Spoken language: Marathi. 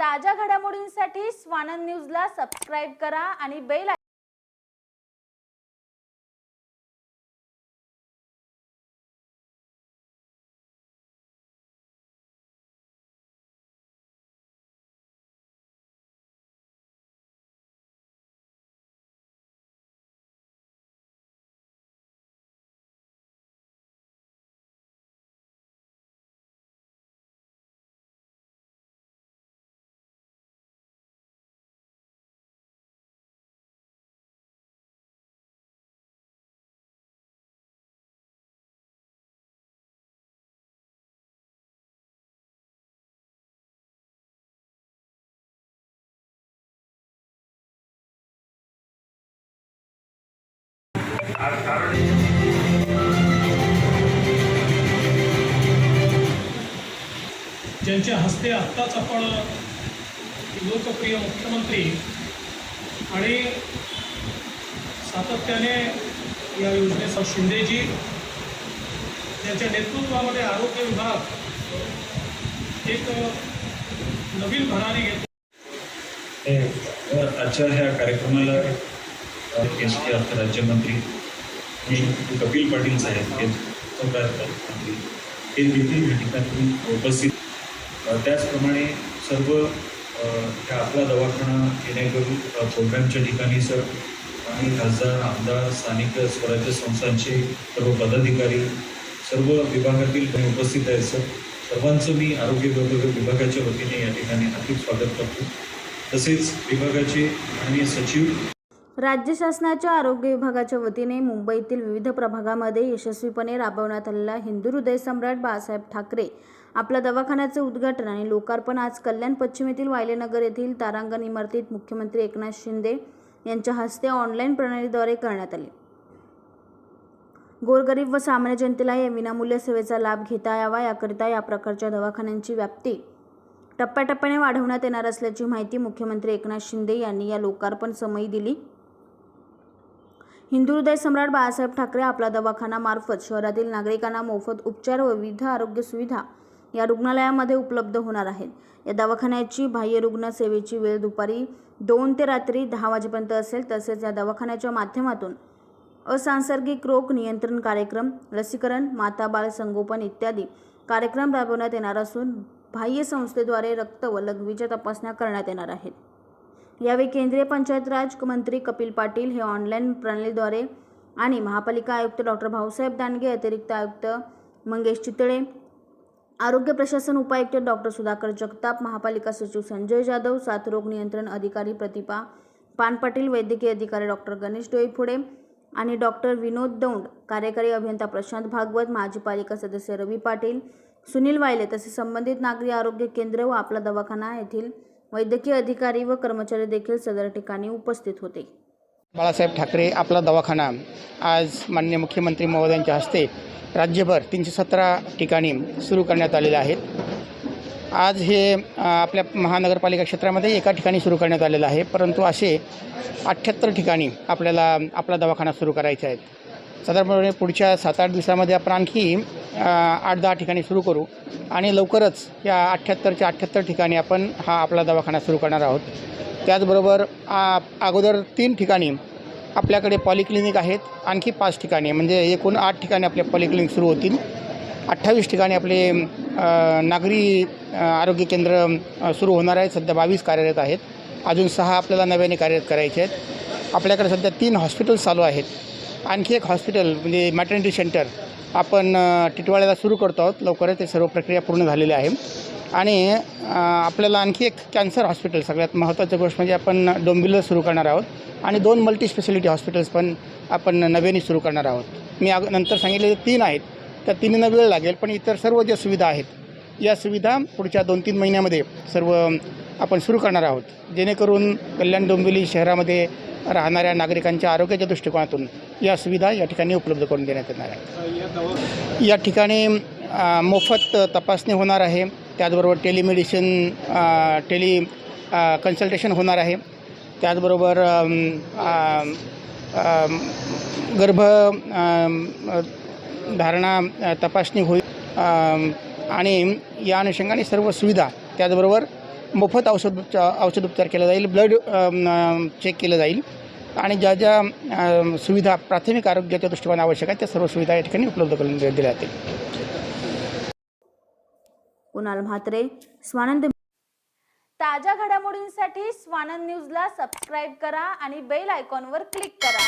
ताज्या घडामोडींसाठी स्वानंद न्यूजला सबस्क्राईब करा आणि बेल ज्यांच्या हस्ते आत्ताच आपण लोकप्रिय मुख्यमंत्री आणि सातत्याने या योजनेचा शिंदेजी त्यांच्या नेतृत्वामध्ये आरोग्य विभाग एक नवीन भराने घेतो आजच्या ह्या कार्यक्रमाला केंद्रीय एस टी अर्थ राज्यमंत्री आणि कपिल पाटील साहेब हे सहकार मंत्री. हे देखील या ठिकाणी उपस्थित. त्याचप्रमाणे सर्व ह्या आपला दवाखाना जेणेकरून प्रोग्रामच्या ठिकाणी सर आणि खासदार आमदार स्थानिक स्वराज्य संस्थांचे सर्व पदाधिकारी सर्व विभागातील काही उपस्थित आहेत सर सर्वांचं मी आरोग्य विभागाच्या वतीने या ठिकाणी हार्दिक स्वागत करतो. तसेच विभागाचे माननीय सचिव राज्य शासनाच्या आरोग्य विभागाच्या वतीने मुंबईतील विविध प्रभागामध्ये यशस्वीपणे राबवण्यात आलेला हिंदू हृदय सम्राट बाळासाहेब ठाकरे आपल्या दवाखान्याचे उद्घाटन आणि लोकार्पण आज कल्याण पश्चिम येथील वायलेनगर येथील तारांगण इमारतीत मुख्यमंत्री एकनाथ शिंदे यांच्या हस्ते ऑनलाईन प्रणालीद्वारे करण्यात आले. गोरगरीब व सामान्य जनतेला या विनामूल्य सेवेचा लाभ घेता यावा याकरिता या प्रकारच्या दवाखान्यांची व्याप्ती टप्प्याटप्प्याने वाढवण्यात येणार असल्याची माहिती मुख्यमंत्री एकनाथ शिंदे यांनी या लोकार्पण समयी दिली. हिंदू हृदय सम्राट बाळासाहेब ठाकरे आपला दवाखाना मार्फत शहरातील नागरिकांना मोफत उपचार व विविध आरोग्य सुविधा या रुग्णालयामध्ये उपलब्ध होणार आहेत. या दवाखान्याची बाह्य रुग्ण सेवेची वेळ दुपारी दोन ते रात्री दहा वाजेपर्यंत असेल. तसेच या दवाखान्याच्या माध्यमातून असांसर्गिक रोग नियंत्रण कार्यक्रम लसीकरण माता बाळ संगोपन इत्यादी कार्यक्रम राबवण्यात येणार असून बाह्य संस्थेद्वारे रक्त व लघवीच्या तपासण्या करण्यात येणार आहेत. यावेळी केंद्रीय पंचायत राज मंत्री कपिल पाटील हे ऑनलाईन प्रणालीद्वारे आणि महापालिका आयुक्त डॉक्टर भाऊसाहेब दानगे अतिरिक्त आयुक्त मंगेश चितळे आरोग्य प्रशासन उपायुक्त डॉक्टर सुधाकर जगताप महापालिका सचिव संजय जाधव साथरोग नियंत्रण अधिकारी प्रतिभा पानपाटील वैद्यकीय अधिकारी डॉक्टर गणेश डोईफुडे आणि डॉक्टर विनोद दौंड कार्यकारी अभियंता प्रशांत भागवत माजी पालिका सदस्य रवी पाटील सुनील वायले तसेच संबंधित नागरी आरोग्य केंद्र व आपला दवाखाना येथील वैद्यकीय अधिकारी व कर्मचारी देखील सदर ठिकाणी उपस्थित होते. बाळासाहेब ठाकरे आपला दवाखाना. आज माननीय मुख्यमंत्री महोदयांच्या हस्ते राज्यभर तीनशे सतरा ठिकाणी सुरू करण्यात आलेले आहेत. आज हे आपल्या महानगरपालिका क्षेत्रामध्ये एका ठिकाणी सुरू करण्यात आलेलं आहे परंतु असे अठ्ठ्याहत्तर ठिकाणी आपल्याला आपला दवाखाना सुरू करायचा आहे. साधारणपणे पुढच्या सात आठ दिवसामध्ये आपण आणखी आठ दहा ठिकाणी सुरू करू आणि लवकरच या अठ्ठ्याहत्तरच्या अठ्ठ्याहत्तर ठिकाणी आपण हा आपला दवाखाना सुरू करणार आहोत. त्याचबरोबर आ, अगोदर तीन ठिकाणी आपल्याकडे पॉलिक्लिनिक आहेत आणखी पाच ठिकाणी म्हणजे एकूण आठ ठिकाणी आपले पॉलिक्लिनिक सुरू होतील. अठ्ठावीस ठिकाणी आपले नागरी आरोग्य केंद्र सुरू होणार आहेत. सध्या बावीस कार्यरत आहेत. अजून सहा आपल्याला नव्याने कार्यरत करायचे आहेत. आपल्याकडे सध्या तीन हॉस्पिटल्स चालू आहेत. आणखी एक हॉस्पिटल म्हणजे मॅटर्निटी सेंटर आपण टिटवाळ्याला सुरू करतो आहोत. लवकरच ते सर्व प्रक्रिया पूर्ण झालेली आहे. आणि आपल्याला आणखी एक कॅन्सर हॉस्पिटल सगळ्यात महत्त्वाची गोष्ट म्हणजे आपण डोंबिवलीला सुरू करणार आहोत. आणि दोन मल्टी स्पेशालिटी हॉस्पिटल्स पण आपण नव्याने सुरू करणार आहोत. मी अग नंतर सांगितले तीन आहेत त्या तिन्हींना वेळ लागेल पण इतर सर्व ज्या सुविधा आहेत या सुविधा पुढच्या दोन तीन महिन्यामध्ये सर्व आपण सुरू करणार आहोत. जेणेकरून कल्याण डोंबिवली शहरामध्ये राहणाऱ्या नागरिकांच्या आरोग्याच्या दृष्टिकोनातून या सुविधा या ठिकाणी उपलब्ध करून देण्यात येणार आहे या ठिकाणी मोफत तपासणी होणार आहे. त्याचबरोबर टेलिमेडिसिन टेली कन्सल्टेशन होणार आहे. त्याचबरोबर गर्भ धारणा तपासणी होईल. आणि या अनुषंगाने सर्व सुविधा त्याचबरोबर मोफत औषध औषधोपचार केला जाईल. ब्लड चेक केलं जाईल. आणि ज्या ज्या सुविधा प्राथमिक आरोग्याच्या दृष्टीने आवश्यक आहेत त्या सर्व सुविधा या ठिकाणी उपलब्ध करून दिल्या जातील. कुणाल म्हात्रे स्वानंद ताज्या घडामोडींसाठी स्वानंद न्यूजला सबस्क्राईब करा आणि बेल आयकॉनवर क्लिक करा.